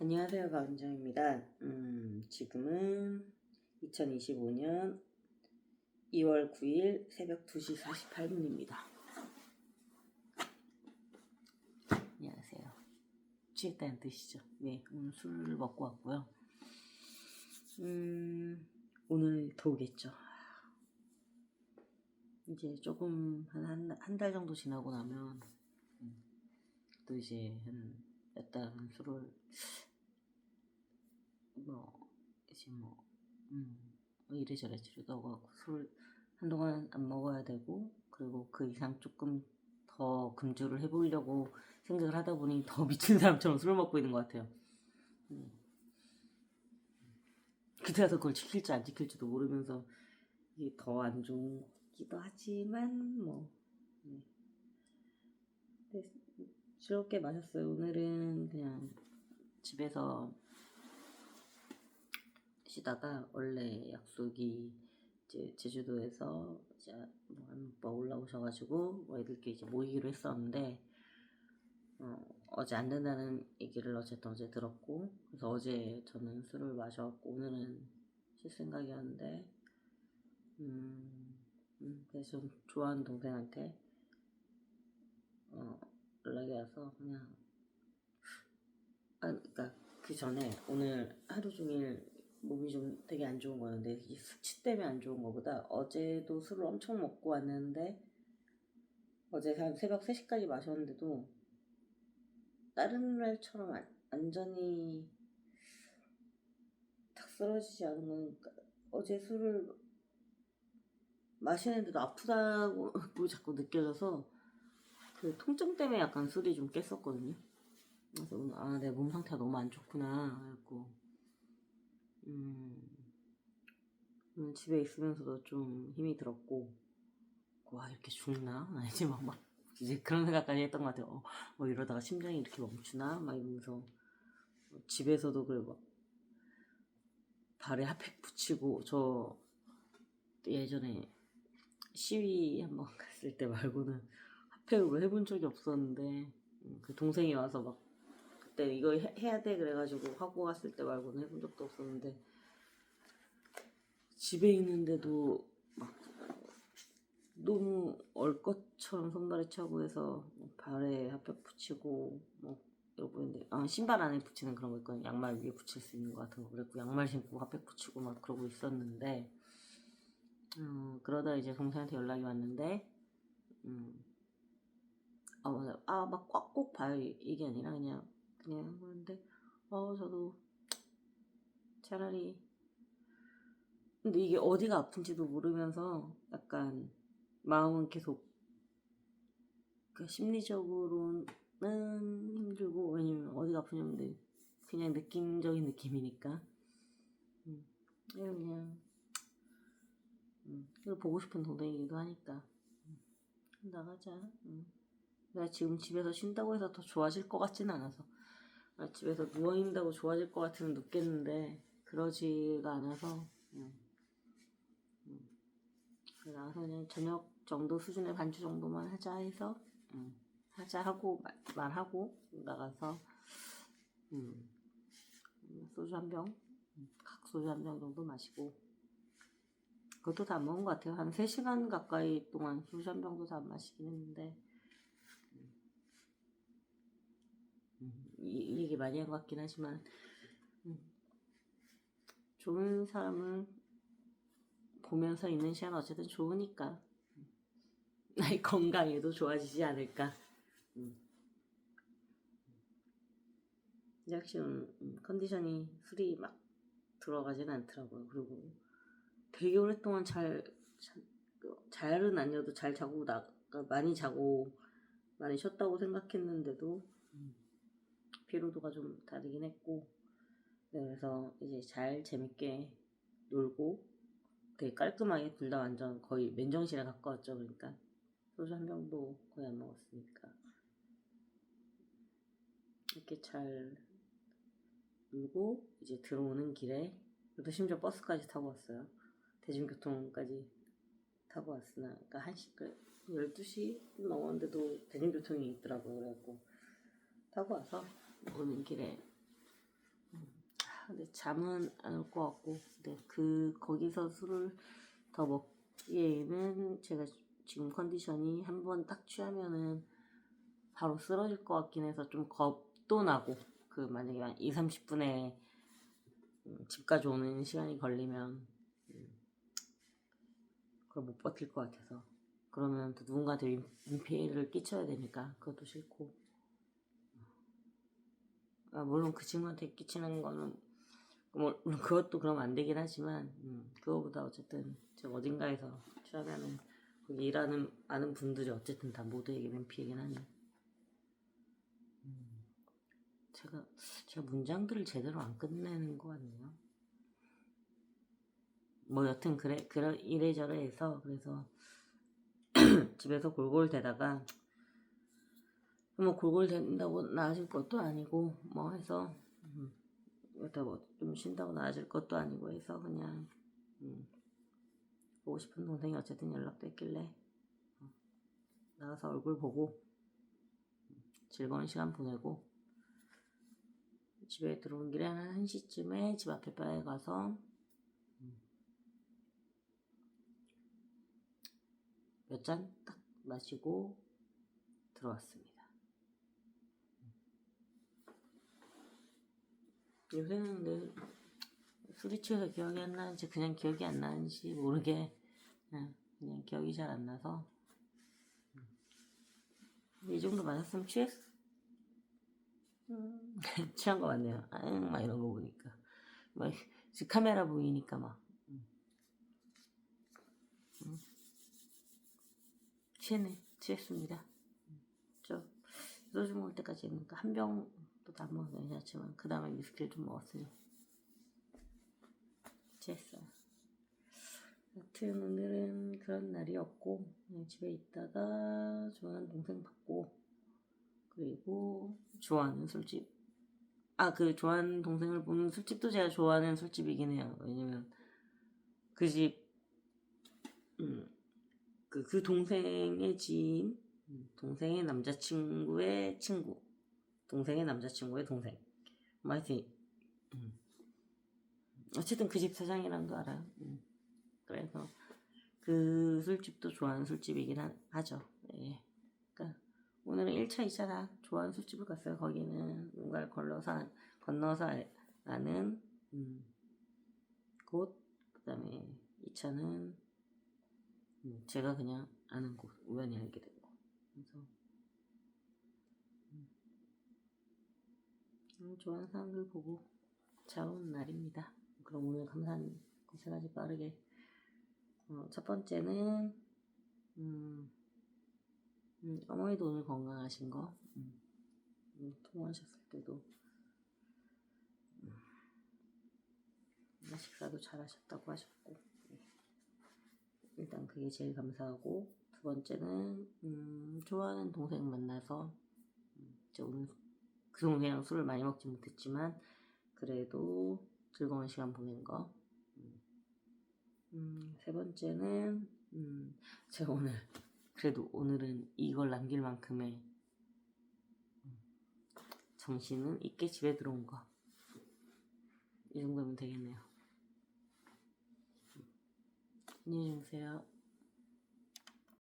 안녕하세요, 박은정입니다. 음, 지금은 2025년 2월 9일 새벽 2시 48분입니다. 안녕하세요. 취했다는 뜻이죠. 네, 오늘 술을 먹고 왔고요. 음, 오늘 더우겠죠. 이제 조금 한 한 달 정도 지나고 나면 음, 또 이제 한몇달 술을 뭐 이제 뭐 음, 이래저래 지르다가 술 한동안 안 먹어야 되고 그리고 그 이상 조금 더 금주를 해보려고 생각을 하다 보니 더 미친 사람처럼 술을 먹고 있는 것 같아요. 음. 그때 가서 그걸 지킬지 안 지킬지도 모르면서 이게 더 안 좋기도 하지만 뭐 네. 즐겁게 마셨어요. 오늘은 그냥 집에서 쉬다가 원래 약속이 이제 제주도에서 이제 오빠 올라오셔가지고 뭐 애들끼리 이제 모이기로 했었는데 어, 어제 안 된다는 얘기를 어쨌든 어제 들었고 그래서 어제 저는 술을 마셔갖고 오늘은 쉴 생각이었는데 음, 음 그래서 좀 좋아하는 동생한테 어, 연락이 와서 그냥 아 그러니까 그 전에 오늘 하루 종일 몸이 좀 되게 안 좋은 거였는데 이 수치 때문에 안 좋은 거보다 어제도 술을 엄청 먹고 왔는데 어제 한 새벽 3시까지 마셨는데도 다른 날처럼 안- 완전히 탁 쓰러지지 않은 거니까 어제 술을 마시는데도 아프다고 자꾸 느껴져서 그 통증 때문에 약간 술이 좀 깼었거든요. 그래서 오늘 아 내 몸 상태가 너무 안 좋구나 그래갖고 음, 음, 집에 있으면서도 좀 힘이 들었고, 와, 이렇게 죽나? 아니지, 막, 막, 이제 그런 생각까지 했던 것 같아요. 어, 뭐 이러다가 심장이 이렇게 멈추나? 막 이러면서, 어, 집에서도 그래, 막, 발에 핫팩 붙이고, 저, 예전에 시위 한번 갔을 때 말고는 핫팩으로 해본 적이 없었는데, 음, 그 동생이 와서 막, 그 때 이거 해- 해야 돼 그래가지고 하고 갔을 때 말고는 해본 적도 없었는데 집에 있는데도 막 너무 얼 것처럼 손발이 차고 해서 뭐 발에 핫팩 붙이고 뭐 이러고 있는데 아 신발 안에 붙이는 그런 거 있거든요 양말 위에 붙일 수 있는 거 같은 거 그랬고 양말 신고 핫팩 붙이고 막 그러고 있었는데 음 그러다 이제 동생한테 연락이 왔는데 음 아, 맞아. 아, 막 꽉 꼭 봐요. 이- 이게 아니라 그냥, 그냥 그런데, 어, 저도 차라리. 근데 이게 어디가 아픈지도 모르면서 약간 마음은 계속, 그 심리적으로는 힘들고, 왜냐면 어디가 아프냐면 그냥 느낌적인 느낌이니까. 음, 그냥, 음, 그리고 보고 싶은 동생이기도 하니까. 음, 나가자. 음. 내가 지금 집에서 쉰다고 해서 더 좋아질 것 같지는 않아서 아, 집에서 누워있는다고 좋아질 것 같으면 눕겠는데 그러지가 않아서 음. 음. 그래서 나가서 그냥 저녁 정도 수준의 반주 정도만 하자 해서 음. 하자 하고 말, 말하고 나가서 음. 소주 한 병, 음, 각소주 한 병 정도 마시고 그것도 다안 먹은 것 같아요. 한 3시간 가까이 동안 소주 한 병도 다안 마시긴 했는데 음, 이, 이 얘기 많이 한 것 같긴 하지만 음, 좋은 사람을 보면서 있는 시간 어쨌든 좋으니까. 음, 나의 건강에도 좋아지지 않을까. 음. 확실히 음, 컨디션이 술이 막 들어가진 않더라고요. 그리고 되게 오랫동안 잘, 잘 그, 잘은 아니어도 잘 자고 나 많이 자고 많이 쉬었다고 생각했는데도 음, 피로도가 좀 다르긴 했고. 네, 그래서 이제 잘 재밌게 놀고 되게 깔끔하게 둘 다 완전 거의 맨정신에 가까웠죠 그러니까. 소주 한 병도 거의 안 먹었으니까. 이렇게 잘 놀고 이제 들어오는 길에 그래도 심지어 버스까지 타고 왔어요. 대중교통까지 타고 왔으나 그러니까 한 시, 그 12시 넘었는데도 대중교통이 있더라고요. 그래갖고 타고 와서 오는 길에. 근데 잠은 안 올 것 같고, 근데 그 거기서 술을 더 먹기에는 제가 지금 컨디션이 한 번 딱 취하면은 바로 쓰러질 것 같긴 해서 좀 겁도 나고, 그 만약에 한 2, 30분에 집까지 오는 시간이 걸리면 음, 그걸 못 버틸 것 같아서. 그러면 또 누군가한테 민- 민폐를 끼쳐야 되니까 그것도 싫고 아, 물론 그 친구한테 끼치는 거는 뭐, 그것도 그러면 안 되긴 하지만 음, 그거보다 어쨌든 제가 어딘가에서 취하면은 거기 일하는 아는 분들이 어쨌든 다 모두에게 민폐이긴 하니 음, 제가 제가 문장들을 제대로 안 끝내는 것 같네요. 뭐 여튼 그래 그래 이래저래 해서 그래서 집에서 골골 대다가 뭐 골골댄다고 나아질 것도 아니고 뭐 해서 음, 여기다 뭐좀 쉰다고 나아질 것도 아니고 해서 그냥 음, 보고 싶은 동생이 어쨌든 연락도 했길래 어, 나가서 얼굴 보고 음, 즐거운 시간 보내고 집에 들어온 길에 한 1시쯤에 집 앞에 바에 가서 몇 잔 딱 마시고 들어왔습니다. 요새는 내 술이 취해서 기억이 안 나는지 그냥 기억이 안 나는지 모르게 그냥, 그냥 기억이 잘 안 나서 음. 이 정도 마셨으면 취했어. 음, 취한 거 맞네요. 아응 막 이런 거 보니까 막 카메라 보이니까 막 음. 음. 취했네 취했습니다. 음. 저 소주 먹을 때까지는 한병 도다 먹어도 괜찮지만 그 다음에 위스키를 좀 먹었으니 취했어요. 여튼 오늘은 그런 날이었고 그냥 집에 있다가 좋아하는 동생 봤고 그리고 좋아하는 술집. 아 그 좋아하는 동생을 보는 술집도 제가 좋아하는 술집이긴 해요. 왜냐면 그집 음, 그, 그 동생의 지인 음, 동생의 남자친구의 친구 동생의 남자친구의 동생 뭐 하여튼 음. 어쨌든 그 집 사장이랑도 알아요 음. 그래서 그 술집도 좋아하는 술집이긴 하, 하죠 예. 그러니까 오늘은 1차, 2차다 좋아하는 술집을 갔어요. 거기는 뭔가를 걸러서, 건너서 알- 아는 음, 곳, 그 다음에 2차는 음, 제가 그냥 아는 곳, 우연히 알게 된 곳. 그래서 음, 음, 좋아하는 사람들 보고 자온 날입니다. 그럼 오늘 감사한 세 가지 빠르게. 어, 첫 번째는 음, 음, 어머니도 오늘 건강하신 거. 음, 음, 통화하셨을 때도. 음, 식사도 잘 하셨다고 하셨고. 네. 일단 그게 제일 감사하고. 두 번째는 음, 좋아하는 동생 만나서 음, 이제 오늘 그 동생이랑 술을 많이 먹지 못했지만 그래도 즐거운 시간 보낸 거 음, 음, 세 번째는 음, 제가 오늘 그래도 오늘은 이걸 남길 만큼의 음, 정신은 있게 집에 들어온 거. 이 정도면 되겠네요. 안녕히 주무세요.